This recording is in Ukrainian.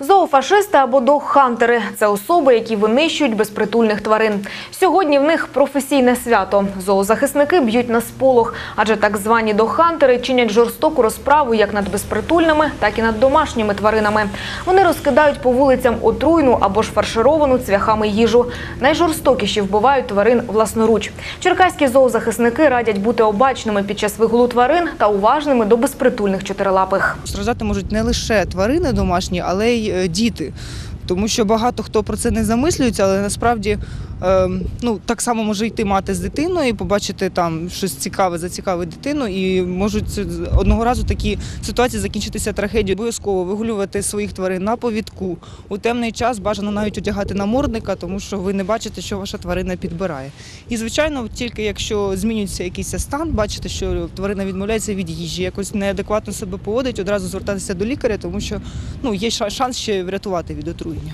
Зоофашисти або догхантери – це особи, які винищують безпритульних тварин. Сьогодні в них професійне свято. Зоозахисники б'ють на сполох, адже так звані догхантери чинять жорстоку розправу як над безпритульними, так і над домашніми тваринами. Вони розкидають по вулицям отруйну або ж фаршировану цвяхами їжу. Найжорстокіші вбивають тварин власноруч. Черкаські зоозахисники радять бути обачними під час вигулу тварин та уважними до безпритульних чотирилапих. Страждати можуть не лише тварини домашні, але й діти. Тому що багато хто про це не замислюється, але насправді е, ну, так само може йти мати з дитиною і побачити там щось цікаве, зацікавить дитину, і можуть одного разу такі ситуації закінчитися трагедією. Обов'язково вигулювати своїх тварин на повідку. У темний час бажано навіть одягати намордника, тому що ви не бачите, що ваша тварина підбирає. І звичайно, тільки якщо змінюється якийсь стан, бачите, що тварина відмовляється від їжі, якось неадекватно себе поводить, одразу звертатися до лікаря, тому що ну є ша- шанс ще врятувати від отруєння. Yeah.